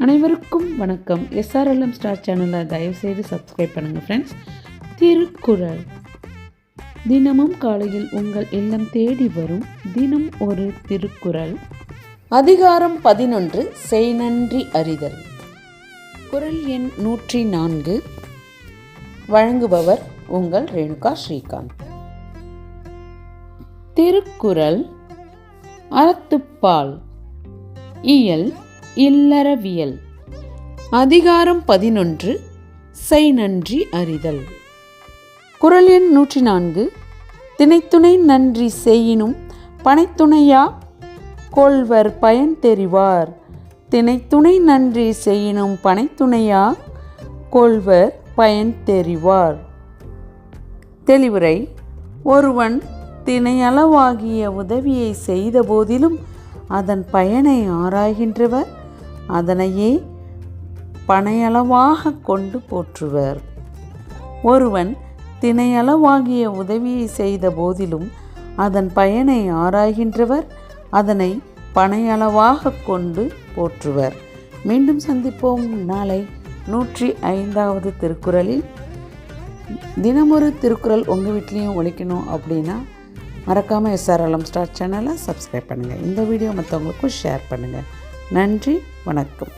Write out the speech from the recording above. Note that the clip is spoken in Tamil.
அனைவருக்கும் வணக்கம். எஸ்ஆர்எல்எம் ஸ்டார் சேனலை தயவுசெய்து சப்ஸ்கிரைப் பண்ணுங்கள் ஃப்ரெண்ட்ஸ் திருக்குறள். தினமும் காலையில் உங்கள் இல்லம் தேடி வரும். தினம் ஒரு திருக்குறள். அதிகாரம் பதினொன்று செய் நன்றி அறிதல். குரல் எண் நூற்றி நான்கு. வழங்குபவர் உங்கள் ரேணுகா ஸ்ரீகாந்த். திருக்குறள். அறத்துப்பால். இயல். இல்லறவியல். அதிகாரம் பதினொன்று செய் நன்றி அறிதல். குரல் எண் நூற்றி நான்கு திணைத்துணை நன்றி செய்யினும் பனைத்துணையா? கொள்வர் பயன் தெரிவார். திணைத்துணை நன்றி செய்யினும் பனைத்துணையா? கொள்வர் பயன் தெரிவார். தெளிவுரை ஒருவன் திணையளவாகிய உதவியை செய்த போதிலும் அதன் பயனை ஆராய்கின்றவர். அதனையே பனையளவாக கொண்டு போற்றுவர். ஒருவன் திணையளவாகிய உதவியை செய்த போதிலும் அதன் பயனை ஆராய்கின்றவர் அதனை பனையளவாக கொண்டு போற்றுவர். மீண்டும் சந்திப்போம் நாளை நூற்றி ஐந்தாவது திருக்குறளில். தினமொரு திருக்குறள் உங்கள் வீட்லேயும் ஒழிக்கணும் அப்படின்னா மறக்காமல் எஸ்ஆர்எல்எம் ஸ்டார் சேனலை சப்ஸ்கிரைப் பண்ணுங்கள் இந்த வீடியோ மற்றவங்களுக்கும் ஷேர் பண்ணுங்கள் நன்றி வணக்கம்.